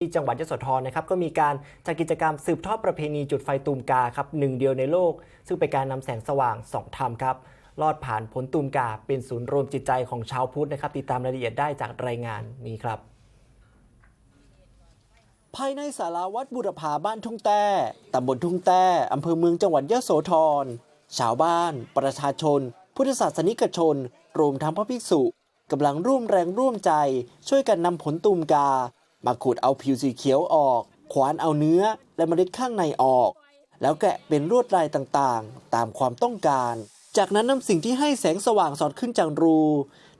ที่จังหวัดยโสธรนะครับก็มีการจัดกิจกรรมสืบทอดประเพณีจุดไฟตูมกาครับหนึ่งเดียวในโลก ซึ่งเป็นการนำแสงสว่างสองธรรมครับลอดผ่านผลตูมกาเป็นศูนย์รวมจิตใจของชาวพุทธนะครับติดตามรายละเอียดได้จากรายงานนี้ครับ ภายในศาลาวัดบุรพาบ้านทุ่งแต้ตำบลทุ่งแต้อำเภอเมืองจังหวัดยโสธรชาวบ้าน ประชาชน พุทธศาสนิกชน รวมทั้งพระภิกษุกำลังร่วมแรงร่วมใจ ช่วยกันนำผลตูมกา มาขูดเอาผิวสีเขียวออก ขวานเอาเนื้อและเมล็ดข้างในออก แล้วแกะเป็นลวดลายต่างๆ ตามความต้องการ จากนั้นนำสิ่งที่ให้แสงสว่างสอดขึ้นจากรู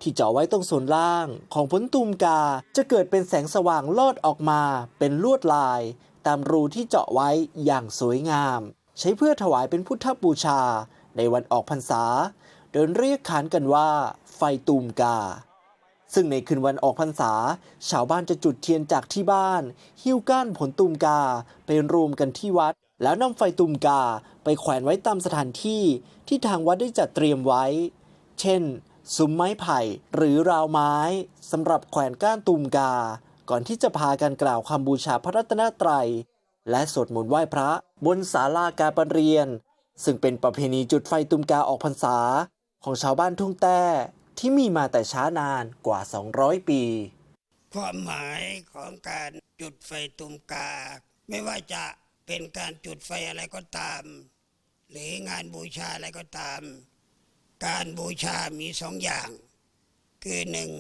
ที่เจาะไว้ตรงส่วนล่างของผลตูมกาจะเกิดเป็นแสงสว่างลอดออกมา เป็นลวดลาย ตามรูที่เจาะไว้อย่างสวยงาม ใช้เพื่อถวายเป็นพุทธบูชา ในวันออกพรรษาโดยเรียกขานกันว่า ไฟตูมกา ซึ่งในคืนวันออกพรรษา ชาวบ้านจะจุดเทียนจากที่บ้าน หิ้วก้านผลตูมกาไปรวมกันที่วัด แล้วนำไฟตูมกาไปแขวนไว้ตามสถานที่ที่ทางวัดได้จัดเตรียมไว้ เช่นซุ้มไม้ไผ่หรือราวไม้สำหรับแขวนก้านตูมกา ก่อนที่จะพากันกล่าวคำบูชาพระรัตนตรัย และสวดมนต์ไหว้พระบนศาลาการประเรียน ซึ่งเป็นประเพณีจุดไฟตูมกาออกพรรษา ของชาวบ้านทุ่งแต้ ที่มีมาแต่ช้านานกว่า 200 ปี ความหมายของการจุดไฟตุมกา ไม่ว่าจะเป็นการจุดไฟอะไรก็ตาม หรืองานบูชาอะไรก็ตาม การบูชามีสองอย่าง คือหนึ่ง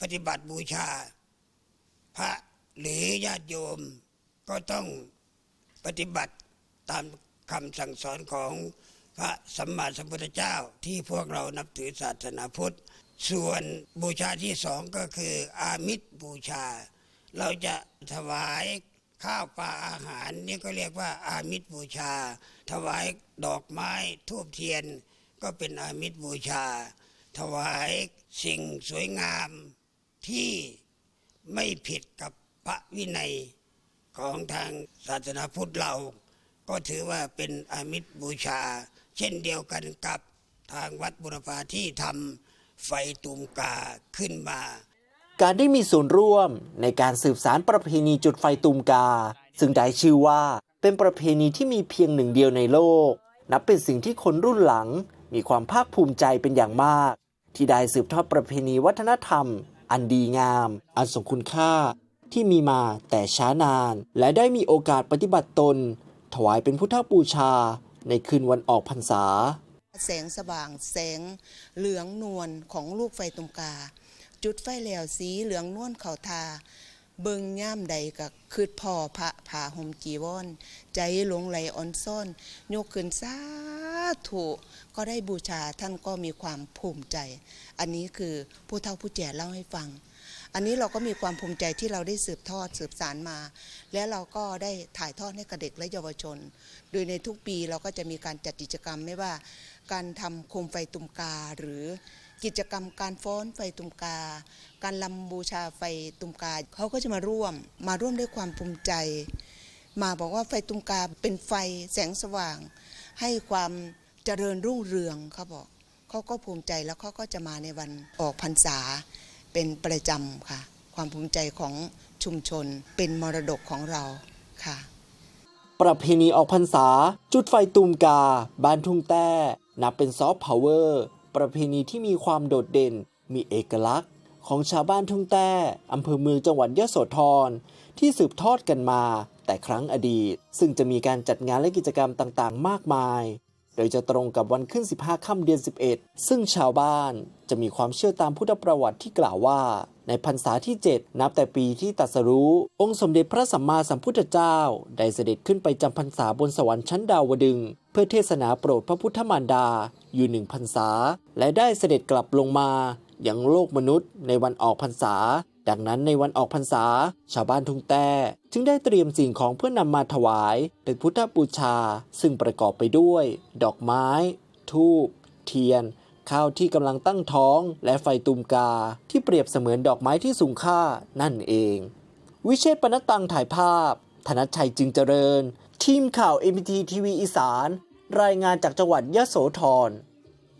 ปฏิบัติบูชา พระหรือญาติโยมก็ต้องปฏิบัติตามคำสั่งสอนของ พระสัมมาสัมพุทธเจ้าที่พวกเรานับถือศาสนาพุทธ ส่วนบูชาที่สองก็คืออามิตรบูชา เราจะถวายข้าวปลาอาหารนี่ก็เรียกว่าอามิตรบูชา ถวายดอกไม้ทูบเทียน ก็เป็นอามิตรบูชา ถวายสิ่งสวยงามที่ไม่ผิดกับพระวินัยของทางศาสนาพุทธเรา ก็ถือว่าเป็นอามิตรบูชา เช่นเดียวกันกับทางวัดบุรพาที่ทำไฟตุมกาขึ้นมา การได้มีส่วนร่วมในการสืบสารประเพณีจุดไฟตูมกา ซึ่งได้ชื่อว่าเป็นประเพณีที่มีเพียงหนึ่งเดียวในโลก นับเป็นสิ่งที่คนรุ่นหลังมีความภาคภูมิใจเป็นอย่างมาก ที่ได้สืบทอดประเพณีวัฒนธรรม อันดีงาม อันทรงคุณค่าที่มีมาแต่ช้านาน และได้มีโอกาสปฏิบัติตน ถวายเป็นพุทธบูชา ในคืนวันออกพรรษา แสงสว่างแสงเหลืองนวลของลูกไฟตุมกา จุดไฟแล้วสีเหลืองนวลเขาทา เบิงย่ามใดกับคืดพ่อพระผาห่มจีวรใจหลงไหลอ่อนซ่อนยกขึ้นสาธุก็ได้บูชาท่านก็มีความภูมิใจ อันนี้คือผู้เฒ่าผู้แก่เล่าให้ฟัง อันนี้เราก็มีความภูมิใจที่เราได้สืบทอดสืบสารมา และเราก็ได้ถ่ายทอดให้กับเด็กและเยาวชน โดยในทุกปีเราก็จะมีการจัดกิจกรรมไม่ว่า การทำโคมไฟตุมกาหรือกิจกรรมการฟ้อนไฟตุมกา การลำบูชาไฟตุมกาเขาก็จะมาร่วม มาร่วมด้วยความภูมิใจ มาบอกว่าไฟตุมกาเป็นไฟแสงสว่าง ให้ความเจริญรุ่งเรืองเขาบอกเขาก็ภูมิใจแล้วเขาก็จะมาในวันออกพรรษา เป็นประจำค่ะ ความภูมิใจของชุมชนเป็นมรดกของเราค่ะ ประเพณีออกพรรษา จุดไฟตูมกา บ้านทุ่งแต้ นับเป็นซอฟต์พาวเวอร์ประเพณีที่มีความโดดเด่น มีเอกลักษณ์ ของชาวบ้านทุ่งแต้อำเภอเมืองจังหวัดยะโสธรที่สืบทอดกันมา แต่ครั้งอดีต ซึ่งจะมีการจัดงานและกิจกรรมต่างๆ มากมาย โดยจะตรงกับวันขึ้น 15 ค่ำเดือน 11 ซึ่งชาวบ้านจะมีความเชื่อตามพุทธประวัติที่กล่าวว่า ในพรรษาที่ 7 นับแต่ปีที่ตัสรู้ องค์สมเด็จพระสัมมาสัมพุทธเจ้า ได้เสด็จขึ้นไปจำพรรษาบนสวรรค์ชั้นดาวดึง เพื่อเทศนาโปรดพระพุทธมารดา อยู่หนึ่งพรรษา และได้เสด็จกลับลงมายังโลกมนุษย์ในวันออกพรรษา ดังนั้นในวันออกพรรษา ชาวบ้านทุ่งแต้จึงได้เตรียมสิ่งของเพื่อนำมาถวาย เป็นพุทธบูชา ซึ่งประกอบไปด้วย ดอกไม้ ทูบเทียน ข้าวที่กำลังตั้งท้อง และไฟตุมกา ที่เปรียบเสมือนดอกไม้ที่สูงค่านั่นเอง วิเชษปนตังถ่ายภาพ ธนชชัยจึงเจริญ ทีมข่าว MPT ทีวีอีสาน รายงานจากจังหวัดยะโสธร